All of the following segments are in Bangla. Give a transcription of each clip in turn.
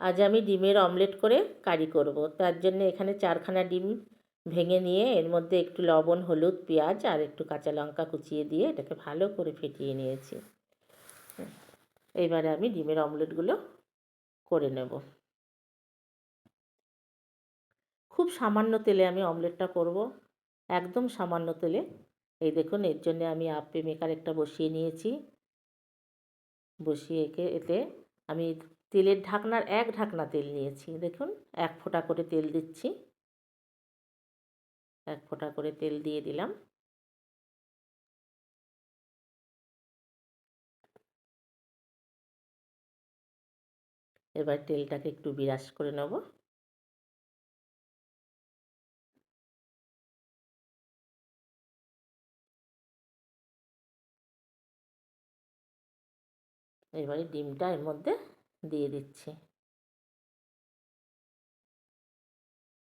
আজ আমি ডিমের অমলেট করে কারি করব। তার জন্য এখানে চারখানা ডিম ভেঙে নিয়ে এর মধ্যে একটু লবণ, হলুদ, পেঁয়াজ আর একটু কাঁচা লঙ্কা কুচিয়ে দিয়ে এটাকে ভালো করে ফেটিয়ে নিয়েছি। এইবারে আমি ডিমের অমলেটগুলো করে নেব। খুব সামান্য তেলে আমি অমলেটটা করব। একদম সামান্য তেলে। এই দেখুন, এর জন্য আমি আপে মেকার একটা বসিয়ে নিয়েছি। বসিয়ে একে এতে আমি তেলের ঢাকনার এক ঢাকনা তেল নিয়েছি। দেখুন, এক ফোঁটা করে তেল দিচ্ছি। এক ফোঁটা করে তেল দিয়ে দিলাম। এবার তেলটাকে একটু বিরাস করে নেব। এবারে ডিমটা এর মধ্যে দিয়ে দিচ্ছি।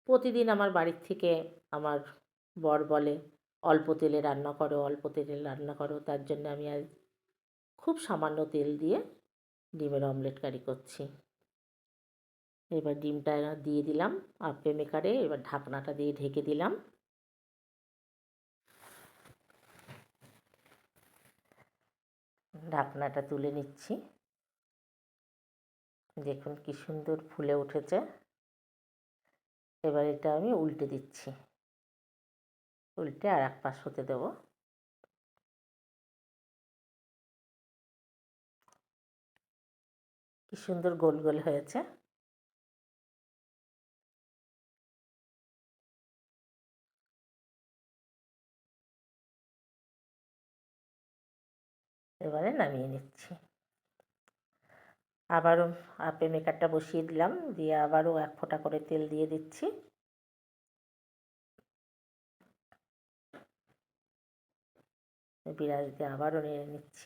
প্রতিদিন আমার বাড়ির থেকে আমার বর বলে, অল্প তেলে রান্না করো, অল্প তেলে রান্না করো। তার জন্য আমি আজ খুব সামান্য তেল দিয়ে ডিমের অমলেট কারি করছি। এবার ডিমটা দিয়ে দিলাম আপে মেকারে এবার ঢাকনাটা দিয়ে ঢেকে দিলাম। ঢাকনাটা তুলে নিচ্ছি। দেখুন কি সুন্দর ফুলে উঠেছে। এবার এটা আমি উল্টে দিচ্ছি। উল্টে আর এক পাশ হতে দেবো। কি সুন্দর গোল গোল হয়েছে। এবারে নামিয়ে নিচ্ছি। আবারও আপে মেকারটা বসিয়ে দিলাম, দিয়ে আবারও এক ফোঁটা করে তেল দিয়ে দিচ্ছি। বিরাজ দিয়ে আবারও নেড়ে নিচ্ছি।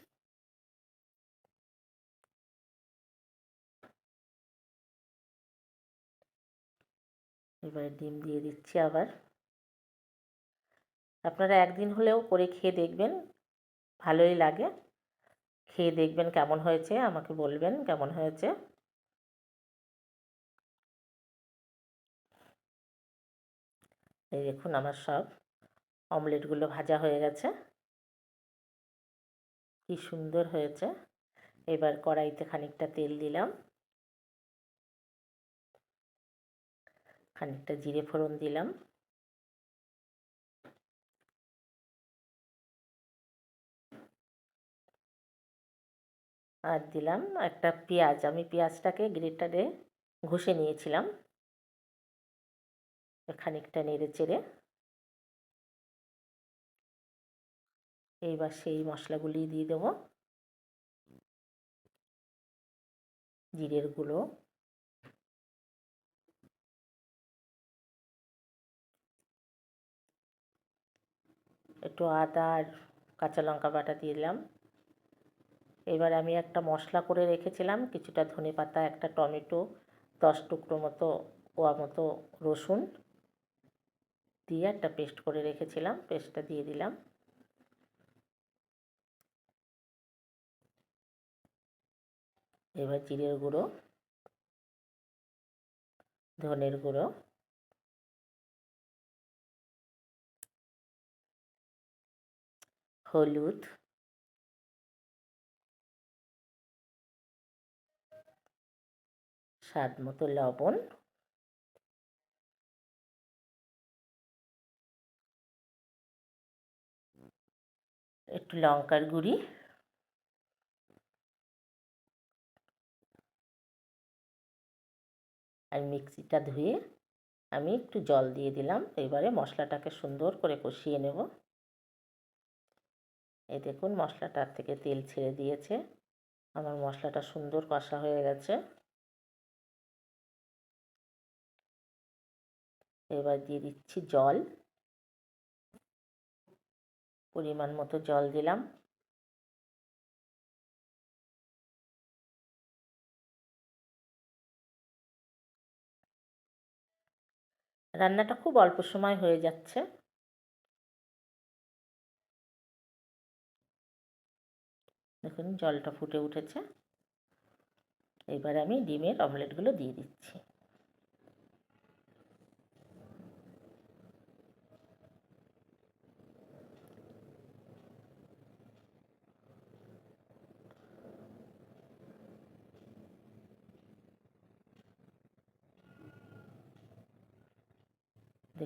এবারে ডিম দিয়ে দিচ্ছি আবার। আপনারা একদিন হলেও করে খেয়ে দেখবেন, ভালোই লাগে। খেয়ে দেখবেন কেমন হয়েছে, আমাকে বলবেন কেমন হয়েছে। এই দেখুন আমার সব অমলেটগুলো ভাজা হয়ে গেছে। কি সুন্দর হয়েছে। এবার কড়াইতে খানিকটা তেল দিলাম। খানিকটা জিরে ফোড়ন দিলাম। আর দিলাম একটা পেঁয়াজ। আমি পেঁয়াজটাকে গ্রেটারে ঘষে নিয়েছিলাম। খানিকটা নেড়ে চেড়ে। এইবার সেই মশলাগুলি দিয়ে দেবো। জিরের গুঁড়ো। একটু আদা আর কাঁচা লঙ্কা বাটা দিয়ে দিলাম। এবার আমি একটা মশলা করে রেখেছিলাম, কিছুটা ধনে পাতা, একটা টমেটো, দশ টুকরো মতো কোয়া মতো রসুন দিয়ে একটা পেস্ট করে রেখেছিলাম, পেস্টটা দিয়ে দিলাম। এবার জিরের গুঁড়ো, ধনের গুঁড়ো, হলুদ স্বাদ মতো লবণ। একটু লঙ্কার গুঁড়ি। আর মিক্সিটা ধুয়ে আমি একটু জল দিয়ে দিলাম। এবারে মশলাটাকে সুন্দর করে কষিয়ে নেব। এই দেখুন মশলাটার থেকে তেল ছেড়ে দিয়েছে। আমার মশলাটা সুন্দর কষা হয়ে গেছে। এবার দিয়ে দিচ্ছি জল। পরিমাণ মতো জল দিলাম। রান্নাটা খুব অল্প সময় হয়ে যাচ্ছে। দেখুন, জলটা ফুটে উঠেছে। এবার আমি ডিমের অমলেটগুলো দিয়ে দিচ্ছি।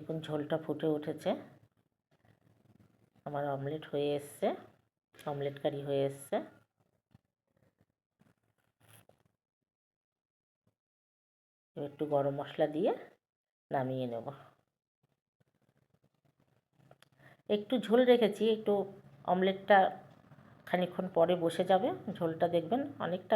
দেখুন ঝোলটা ফুটে উঠেছে। আমার অমলেট হয়ে এসছে, অমলেট কারি হয়ে এসছে। একটু গরম মশলা দিয়ে নামিয়ে নেব। একটু ঝোল রেখেছি, একটু অমলেটটা খানিকক্ষণ পরে বসে যাবে। ঝোলটা দেখবেন অনেকটা